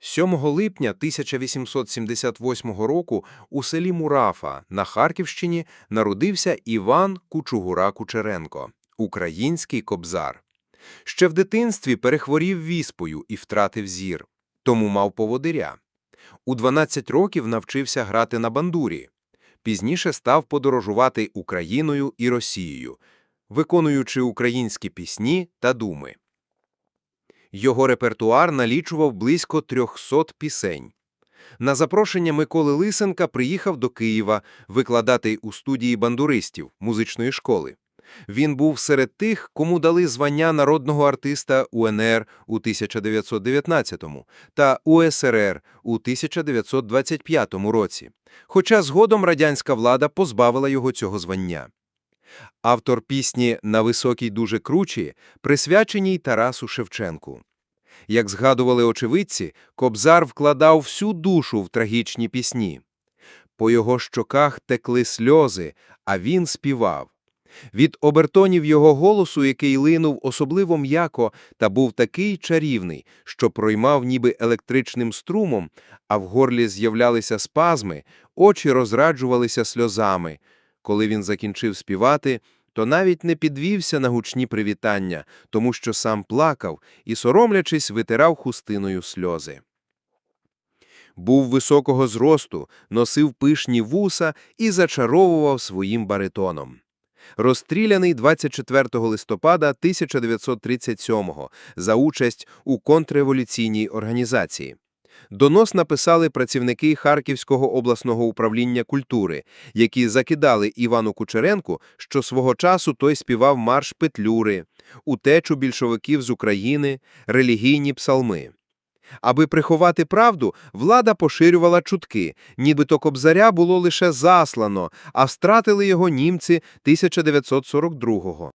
7 липня 1878 року у селі Мурафа на Харківщині народився Іван Кучугура Кучеренко, український кобзар. Ще в дитинстві перехворів віспою і втратив зір, тому мав поводиря. У 12 років навчився грати на бандурі. Пізніше став подорожувати Україною і Росією, виконуючи українські пісні та думи. Його репертуар налічував близько 300 пісень. На запрошення Миколи Лисенка приїхав до Києва викладати у студії бандуристів музичної школи. Він був серед тих, кому дали звання народного артиста УНР у 1919 та УСРР у 1925 році, хоча згодом радянська влада позбавила його цього звання. Автор пісні «На високій дуже кручі» присвяченій Тарасу Шевченку. Як згадували очевидці, Кобзар вкладав всю душу в трагічні пісні. По його щоках текли сльози, а він співав. Від обертонів його голосу, який линув особливо м'яко та був такий чарівний, що проймав ніби електричним струмом, а в горлі з'являлися спазми, очі розраджувалися сльозами. Коли він закінчив співати, то навіть не підвівся на гучні привітання, тому що сам плакав і, соромлячись, витирав хустиною сльози. Був високого зросту, носив пишні вуса і зачаровував своїм баритоном. Розстріляний 24 листопада 1937-го за участь у контрреволюційній організації. Донос написали працівники Харківського обласного управління культури, які закидали Івану Кучеренку, що свого часу той співав марш Петлюри, утечу більшовиків з України, релігійні псалми. Аби приховати правду, влада поширювала чутки, нібито Кобзаря було лише заслано, а стратили його німці 1942-го.